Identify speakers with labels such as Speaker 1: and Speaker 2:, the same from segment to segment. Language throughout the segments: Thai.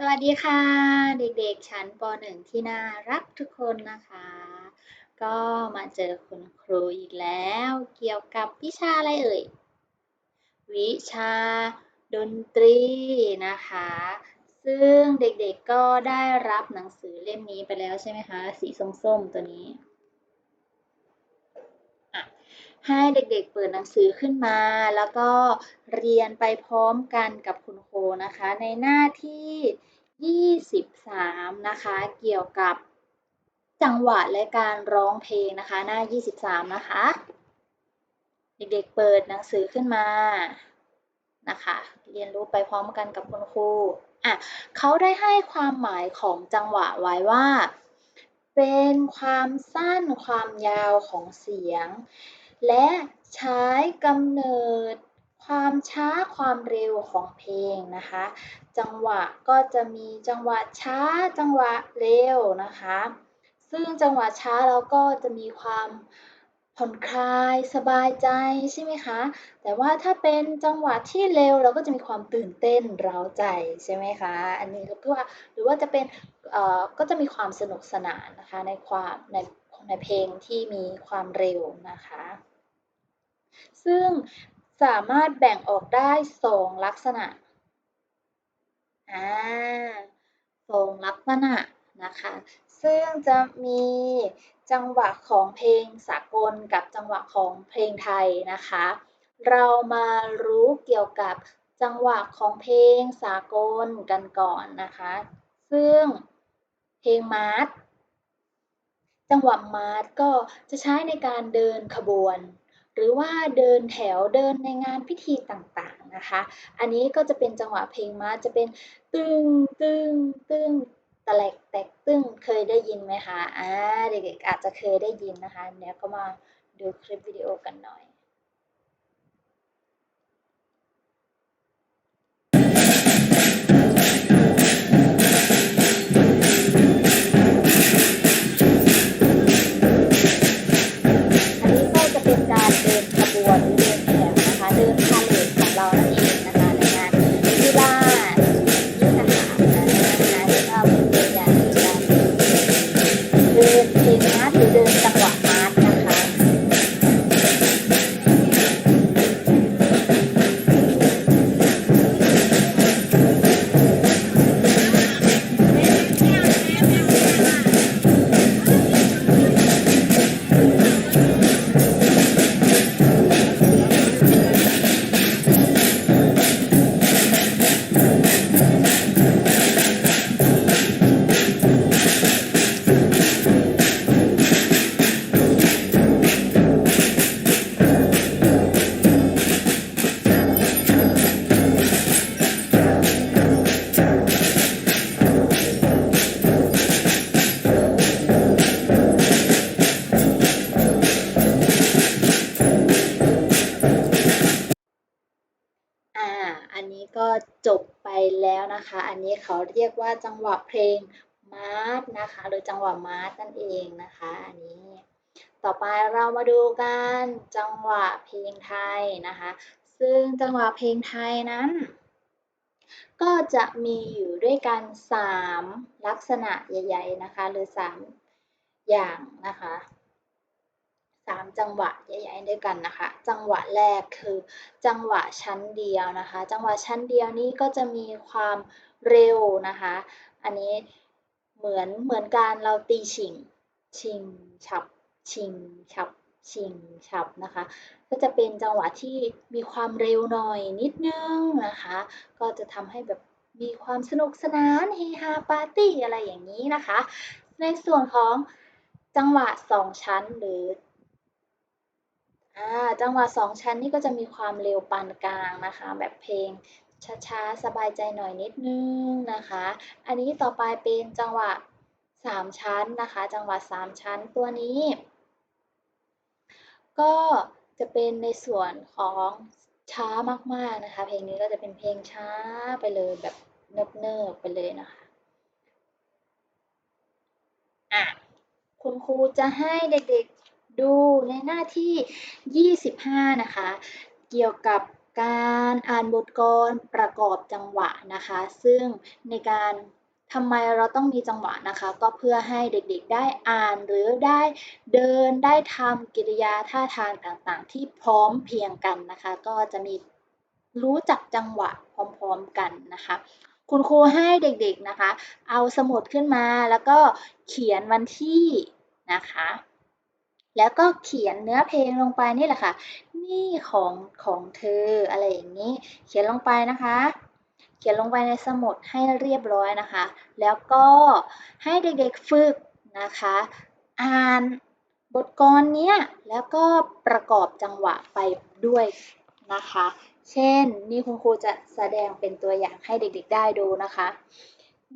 Speaker 1: สวัสดีค่ะ เด็กๆ ชั้นป .1 ที่น่ารักทุกคนนะคะ ก็มาเจอคุณครูอีกแล้ว เกี่ยวกับวิชาอะไรเอ่ย วิชาดนตรีนะคะ ซึ่งเด็กๆก็ได้รับหนังสือเล่มนี้ไปแล้วใช่ไหมคะ สีส้มๆตัวนี้ ให้เด็กๆเปิดหนังสือขึ้นมา แล้วก็เรียนไปพร้อมกันกับคุณครูนะคะ ในหน้าที่ 23 นะคะ เกี่ยวกับจังหวะและการร้องเพลงนะคะ หน้า 23 นะคะ เด็กๆเปิดหนังสือขึ้นมานะคะ เรียนรู้ไปพร้อมกันกับคุณครูอะเขาได้ให้ความหมายของจังหวะไว้ว่า เป็นความสั้นความยาวของเสียง และใช้กำเนิดความช้าความเร็วของเพลงนะคะ จังหวะก็จะมีจังหวะช้าจังหวะเร็วนะคะ ซึ่งจังหวะช้าเราก็จะมีความผ่อนคลายสบายใจใช่ไหมคะ แต่ว่าถ้าเป็นจังหวะที่เร็วเราก็จะมีความตื่นเต้นเร้าใจใช่ไหมคะ อันนี้ก็ว่าหรือว่าจะเป็นเอ่อก็จะมีความสนุกสนานนะคะในความในในเพลงที่มีความเร็วนะคะ ซึ่งสามารถแบ่งออกได้สองลักษณะอ่าสองลักษณะนะคะ ซึ่งจะมีจังหวะของเพลงสากลกับจังหวะของเพลงไทยนะคะ เรามารู้เกี่ยวกับจังหวะของเพลงสากลกันก่อนนะคะ ซึ่งเพลงมาร์ชจังหวะมาร์ชก็จะใช้ในการเดินขบวน หรือว่าเดินแถวเดินในงานพิธีต่างๆนะคะ อันนี้ก็จะเป็นจังหวะเพลงมาจะเป็นตึงตึงตึงตะแลกแตกตึ้งเคยได้ยินไหมคะอ่าเด็กๆอาจจะเคยได้ยินนะคะเดี๋ยวก็มาดูคลิปวิดีโอกันหน่อย นะคะ อันนี้เขาเรียกว่าจังหวะเพลงมาร์ชนะคะหรือจังหวะมาร์ชนั่นเองนะคะ อันนี้ ต่อไปเรามาดูกันจังหวะเพลงไทยนะคะ ซึ่งจังหวะเพลงไทยนั้น ก็จะมีอยู่ด้วยกัน 3 ลักษณะใหญ่ ๆนะคะ หรือ 3 อย่างนะคะ 3 จังหวะใหญ่ๆด้วยกันนะคะ จังหวะแรกคือ จังหวะชั้นเดียวนะคะ จังหวะชั้นเดียวนี้ก็จะมีความเร็วนะคะ อันนี้เหมือนเหมือนการเราตีชิง ชิงฉับ ชิงฉับ ชิงฉับนะคะ ก็จะเป็นจังหวะที่มีความเร็วหน่อยนิดนึงนะคะ ก็จะทำให้แบบมีความสนุกสนานเฮฮาปาร์ตี้อะไรอย่างนี้นะคะ ในส่วนของจังหวะสองชั้นหรือ จังหวะสองชั้นนี่ก็จะมีความเร็วปานกลางนะคะ แบบเพลงช้าๆ สบายใจหน่อยนิดนึงนะคะ อันนี้ต่อไปเป็นจังหวะสามชั้นนะคะ จังหวะสามชั้นตัวนี้ ก็จะเป็นในส่วนของช้ามากๆนะคะ เพลงนี้ก็จะเป็นเพลงช้าไปเลยแบบเนิบๆไปเลยนะคะอะคุณครูจะให้เด็กๆ ดูในหน้าที่ 25 นะคะ เกี่ยวกับการอ่านบทกลอนประกอบจังหวะนะคะ ซึ่งในการทำไมเราต้องมีจังหวะนะคะ ก็เพื่อให้เด็กๆได้อ่านหรือได้เดินได้ทำกิริยาท่าทางต่างๆ ที่พร้อมเพียงกันนะคะ ก็จะมีรู้จักจังหวะพร้อมๆกันนะคะ คุณครูให้เด็กๆนะคะ เอาสมุดขึ้นมาแล้วก็เขียนวันที่นะคะ แล้วก็เขียนเนื้อเพลงลงไปนี่แหละค่ะ นี่ของของเธออะไรอย่างนี้ เขียนลงไปนะคะ เขียนลงไปในสมุดให้เรียบร้อยนะคะ แล้วก็ให้เด็กๆฝึกนะคะ อ่านบทกลอนเนี้ยแล้วก็ประกอบจังหวะไปด้วยนะคะ เช่น นี่คุณครูจะแสดงเป็นตัวอย่างให้เด็กๆได้ดูนะคะ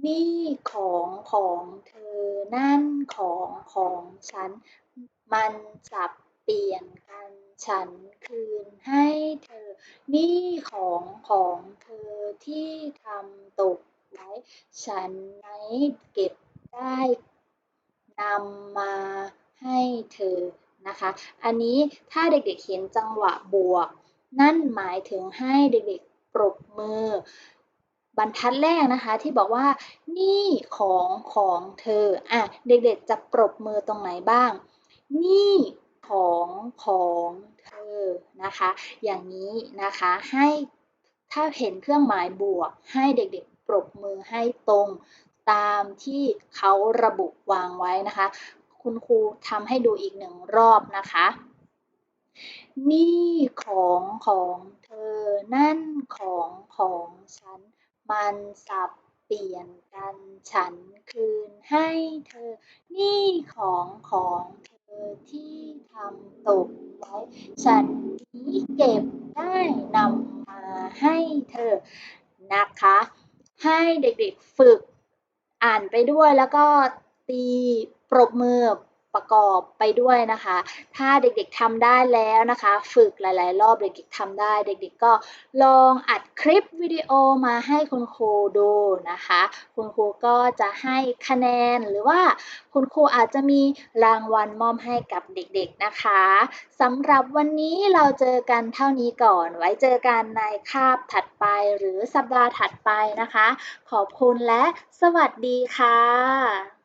Speaker 1: นี่ของของเธอนั่นของของฉัน มันสับเปลี่ยนกันฉันคืนให้เธอ นี่ของของเธอที่ทำตกไว้ ฉันไหนเก็บได้นำมาให้เธอนะคะ อันนี้ถ้าเด็กๆเห็นจังหวะบวก นั่นหมายถึงให้เด็กๆปรบมือบรรทัดแรกนะคะที่บอกว่า นี่ของของเธอ อะ เด็กๆจะปรบมือตรงไหนบ้าง นี่ของของเธอนะคะ อย่างนี้นะคะให้ถ้าเห็นเครื่องหมายบวก ให้เด็กๆปรบมือให้ตรงตามที่เขาระบุวางไว้นะคะ คุณครูทำให้ดูอีกหนึ่งรอบนะคะ นี่ของของเธอ นั่นของของฉัน มันสับเปลี่ยนกันฉันคืนให้เธอ นี่ของของเธ อที่ทำตกไว้ ฉันนี้เก็บได้นำมาให้เธอนะคะ ให้เด็กๆฝึกอ่านไปด้วยแล้วก็ตีปรบมือ ประกอบไปด้วยนะคะ ถ้าเด็กๆทำได้แล้วนะคะ ฝึกหลายๆ รอบเด็กๆทำได้ เด็กๆก็ลองอัดคลิปวิดีโอมาให้คุณครูดูนะคะ คุณครูก็จะให้คะแนนหรือว่าคุณครูอาจจะมีรางวัลมอบให้กับเด็กๆนะคะสำหรับวันนี้เราเจอกันเท่านี้ก่อน ไว้เจอกันในคาบถัดไปหรือสัปดาห์ถัดไปนะคะ ขอบคุณและสวัสดีค่ะ